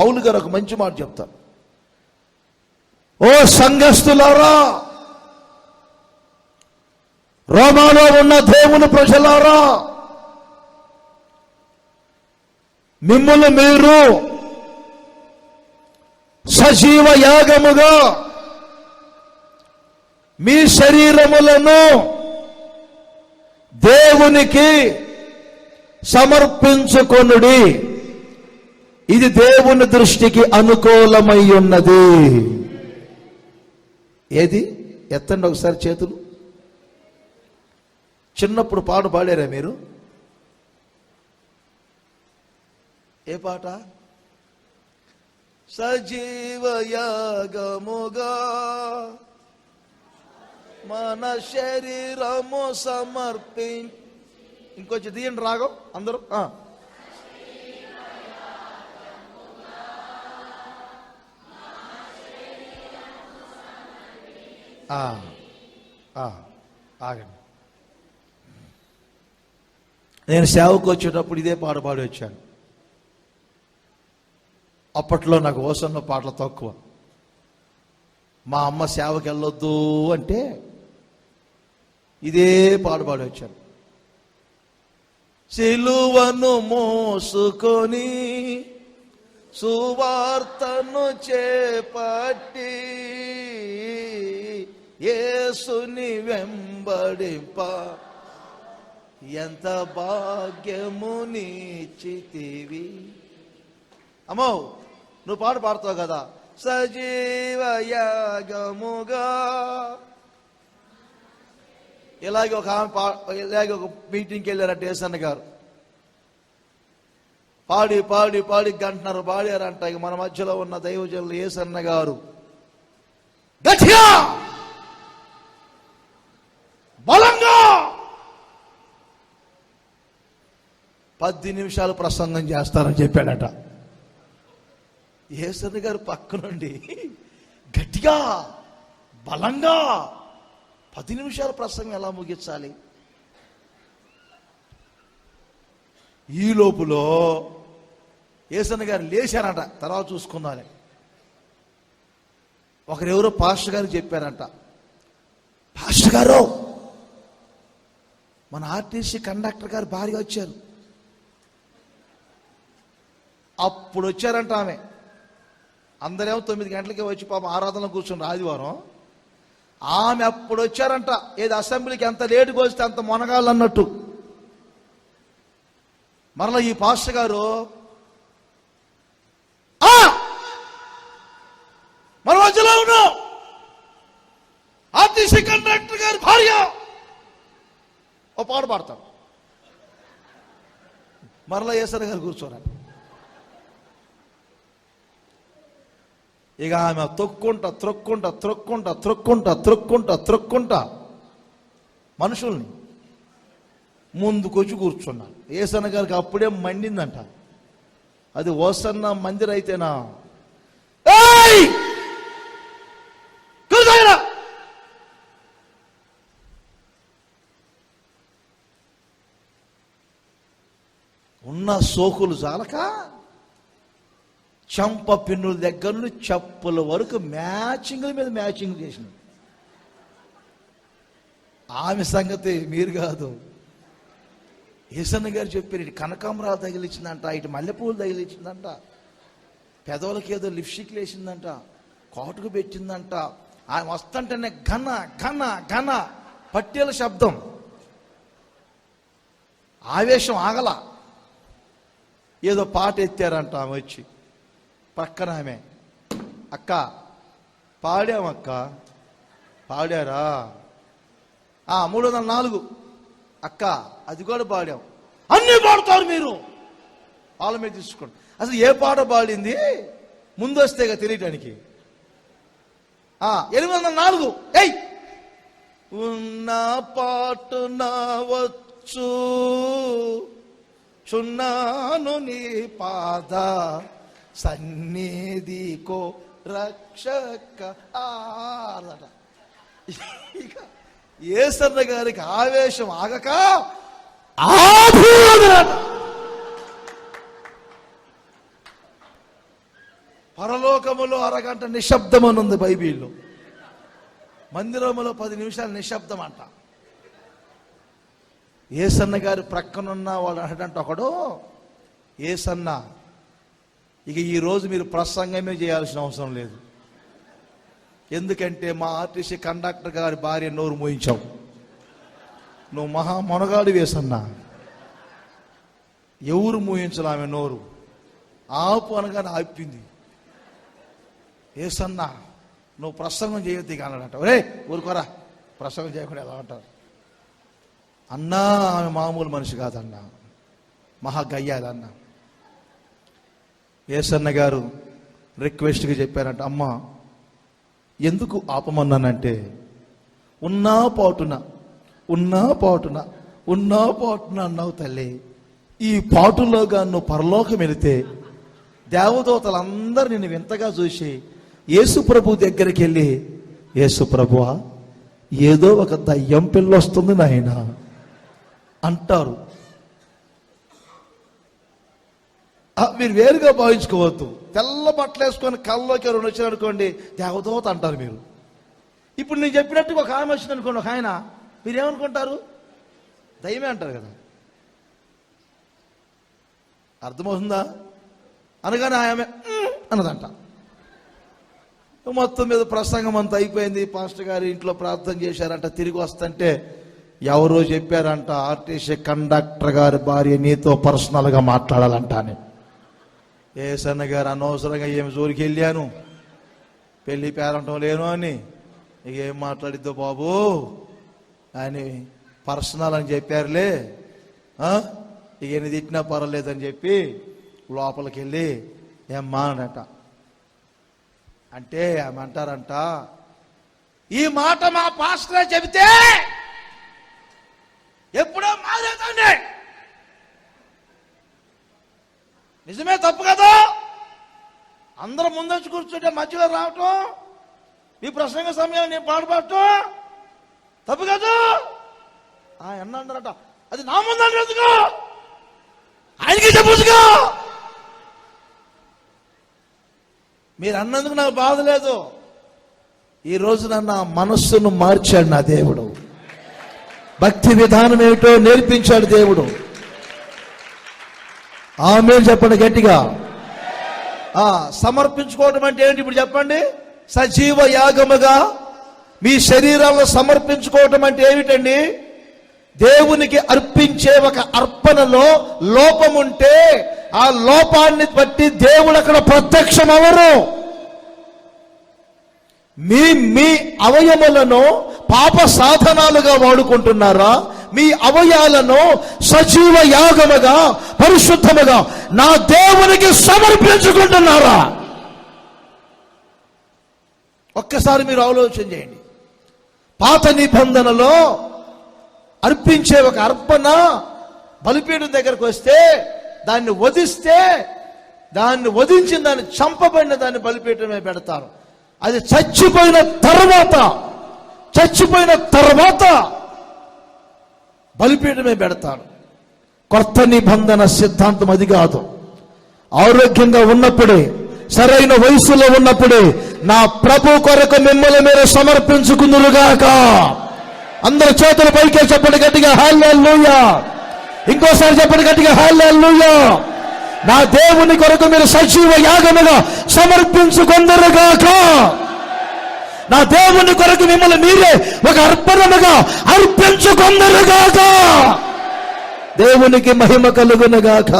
పౌలు గారు ఒక మంచి మాట చెప్తారు. ఓ సంఘస్థులారా రోమాలో ఉన్న దేవుని ప్రజలారా మిమ్మల్ని మీరు సజీవ యాగముగా మీ శరీరములను దేవునికి సమర్పించుకొనుడి. ఇది దేవుని దృష్టికి అనుకూలమై ఉన్నది. ఏది? ఎత్తండి ఒకసారి చేతులు. చిన్నప్పుడు పాట పాడారా మీరు? ఏ పాట? సజీవయాగముగా మన శరీరము సమర్పి ఇంకొంచెం తీయండి రాగం అందరూ. ఆగండి. నేను సేవకు వచ్చేటప్పుడు ఇదే పాట పాడి వచ్చాను. అప్పట్లో నాకు ఓసన్న పాటలు తక్కువ. మా అమ్మ సేవకి వెళ్ళొద్దు అంటే ఇదే పాట పాడి వచ్చాను. సిలువను మోసుకొని సువార్తను చేపట్టి ఏసుని వెంబడింప. ఎంత భాగ్యము నీచితివి. అమ్మో నువ్వు పాట పాడుతావు కదా. సజీవ యాగముగా. ఇలాగే ఒక ఆమె పా ఇలాగే ఒక మీటింగ్కి వెళ్ళారంట ఏసన్న గారు. పాడి పాడి పాడి గంటున్నారు పాడారంట. ఇక మన మధ్యలో ఉన్న దైవజనులు ఏసన్న గారు. గట్టిగా! పది నిమిషాలు ప్రసంగం చేస్తారని చెప్పాడట. ఏసన్న గారు పక్కనుండి గట్టిగా బలంగా పది నిమిషాల ప్రసంగం ఎలా ముగించాలి? ఈ లోపులో ఏసన్న గారు లేచారంట తర్వాత చూసుకుందాని ఒకరెవరో పాస్టర్ గారు చెప్పారంట పాస్టర్ గారు మన ఆర్టీసీ కండక్టర్ గారు భార్య వచ్చారు. అప్పుడు వచ్చారంట ఆమె. అందరేమో తొమ్మిది గంటలకి వచ్చి పాపం ఆరాధన కూర్చుని ఆదివారం. ఆమె అప్పుడు వచ్చారంట ఏది అసెంబ్లీకి ఎంత లేటుగా వస్తే అంత మొనగాలన్నట్టు మరలా ఈ పాస్టర్ గారు "ఆ! మన మధ్యలో ఉన్నాం ఆర్టీసీ కండక్టర్ గారి భార్య. ఓ పాట పాడతాం మరలా ఏసరి గారు కూర్చోరా ఇక ఆమె తొక్కుంటా త్రొక్కుంటా త్రొక్కుంటా త్రొక్కుంటా త్రొక్కుంటా త్రొక్కుంటా మనుషుల్ని ముందుకొచ్చి కూర్చున్నారు. ఏసన్న గారికి అప్పుడే మండిందంట. అది ఓసన్న మందిర్ అయితేనా? ఉన్న సోకులు చాలక? చంప పిన్నుల దగ్గర నుండి చెప్పుల వరకు మ్యాచింగ్ల మీద మ్యాచింగ్ చేసింది ఆమె సంగతి మీరు కాదు. ఈసన్న గారు చెప్పారు ఇటు కనకాంబరాలు తగిలించిందంట ఇటు మల్లెపూలు తగిలించిందంట పెదవులకి ఏదో లిప్స్టిక్ వేసిందంట కాటుకు పెట్టిందంట ఆమె వస్తుంటేనే ఘన ఘన ఘన పట్టేల శబ్దం. ఆవేశం ఆగల. ఏదో పాట ఎత్తారంట ఆమె వచ్చి. పక్కన ఆమె. అక్క పాడామక్క పాడారా? ఆ మూడు వందల నాలుగు. అక్క అది కూడా పాడాం. అన్నీ పాడతారు మీరు. వాళ్ళ మీద తీసుకోండి. అసలు ఏ పాట పాడింది? ముందు వస్తేగా తెలియటానికి ఎనిమిది వందల నాలుగు. ఎయ్ ఉన్న పాటు నా వచ్చు. చున్నాను నీ పాద. సన్నిధికో రక్షక ఆలట ఇక ఏసన్న గారికి ఆవేశం ఆగక పరలోకములో అరగంట నిశ్శబ్దం అని ఉంది బైబిల్లో. మందిరములో పది నిమిషాలు నిశ్శబ్దం అంట. ఏసన్న గారు ప్రక్కనున్న వాడు అంటే ఒకడు ఏసన్న ఇక ఈరోజు మీరు ప్రసంగమే చేయాల్సిన అవసరం లేదు. ఎందుకంటే మా ఆర్టీసీ కండక్టర్ గారి భార్య నోరు మోయించావు. నువ్వు మహా మొనగాడు వేసన్నా. ఎవరు మోయించాలి ఆమె నోరు? ఆపు అనగానే ఆపింది. ఏసన్నా నువ్వు ప్రసంగం చేయొద్దు ఇక అన్నాడంట. ఒరే ఊరుకోరా. ప్రసంగం చేయకుండా ఎలా అంటారు అన్నా ఆమె మామూలు మనిషి కాదన్నా. మహా గయ్యాదన్నా ఏసన్న గారు రిక్వెస్ట్గా చెప్పారంట అమ్మ ఎందుకు ఆపమన్నానంటే ఉన్నా పాటున ఉన్నా పాటున ఉన్నా పాటున అన్నావు తల్లి ఈ పాటులోగా నువ్వు పరలోకం వెళితే దేవదూతలందరూ నిన్ను వింతగా చూసి యేసుప్రభు దగ్గరికి వెళ్ళి యేసుప్రభువా ఏదో ఒక దయ్యం పిల్ల వస్తుంది నాయన అంటారు ఆ, మీరు వేరుగా భావించుకోవద్దు. తెల్ల బట్టలు వేసుకొని కళ్ళలోకి ఎవరు వచ్చిన అనుకోండి దేవదోత అంటారు మీరు. ఇప్పుడు నేను చెప్పినట్టు ఒక ఆమె వచ్చింది అనుకోండి ఒక ఆయన మీరేమనుకుంటారు? దయమే అంటారు కదా. అర్థమవుతుందా? అనగానే ఆమె అన్నదంట. మొత్తం మీద ప్రసంగం అంతా అయిపోయింది. పాస్టర్ గారు ఇంట్లో ప్రార్థన చేశారంట తిరిగి వస్తుంటే ఎవరో చెప్పారంట ఆర్టీసీ కండక్టర్ గారి భార్య నీతో పర్సనల్గా మాట్లాడాలంట అని ఏసన్న గారు అనవసరంగా ఏమి జోలికి వెళ్ళాను? పెళ్ళి పేరంటం లేను అని. ఇక ఏం మాట్లాడిద్దో బాబు? అని పర్సనల్ అని చెప్పారులే. ఇక ఎన్ని తిట్టినా పర్వాలేదని చెప్పి లోపలికి వెళ్ళి ఏమ్మా అనట. అంటే ఏమంటారంట ఈ మాట మా పాస్టరే చెబితే నిజమే తప్పు కదా? అందరూ ముందొచ్చి కూర్చుంటే మధ్యలో రావటం మీ ప్రసంగ సమయం నేను పాడుపడటం తప్పు కదా? ఆ అన్న అది నా ముందు ఎందుకు? ఆయనకి చెప్పొచ్చుగా మీరు అన్నందుకు నాకు బాధ లేదు. ఈ రోజున నా మనస్సును మార్చాడు నా దేవుడు. భక్తి విధానం ఏమిటో నేర్పించాడు దేవుడు. ఆమె చెప్పండి గట్టిగా. సమర్పించుకోవడం అంటే ఏంటి ఇప్పుడు చెప్పండి? సజీవ యాగముగా మీ శరీరాలను సమర్పించుకోవటం అంటే ఏమిటండి? దేవునికి అర్పించే ఒక అర్పణలో లోపం ఉంటే ఆ లోపాన్ని బట్టి దేవుడు అక్కడ ప్రత్యక్షం అవరు మీ మీ అవయములను పాప సాధనాలుగా వాడుకుంటున్నారా? మీ అవయాలను సజీవ యాగముగా పరిశుద్ధముగా నా దేవునికి సమర్పించుకుంటున్నారా? ఒక్కసారి మీరు ఆలోచన చేయండి. పాత నిబంధనలో అర్పించే ఒక అర్పణ బలిపీఠం దగ్గరకు వస్తే దాన్ని వధిస్తే దాన్ని వధించిన దాన్ని చంపబడిన దాన్ని బలిపీఠమే పెడతారు. అది చచ్చిపోయిన తర్వాత చచ్చిపోయిన తర్వాత బలిపీఠమే పెడతాడు కొత్త నిబంధన సిద్ధాంతం అది కాదు. ఆరోగ్యంగా ఉన్నప్పుడే సరైన వయసులో ఉన్నప్పుడే నా ప్రభు కొరకు మిమ్మల్ని మీరు సమర్పించుకుందురుగాక. అందరు చేతులు పైకే చెప్పండి గట్టిగా హల్లెలూయా. ఇంకోసారి చెప్పండి గట్టిగా హల్లెలూయా. నా దేవుని కొరకు మీరు సజీవ యాగముగా సమర్పించుకుందరుగాక. నా దేవుని కొరకు మిమ్మల్ని మీరే ఒక అర్పణముగా అర్పించుకుందరుగాక దేవునికి మహిమ కలుగునుగాక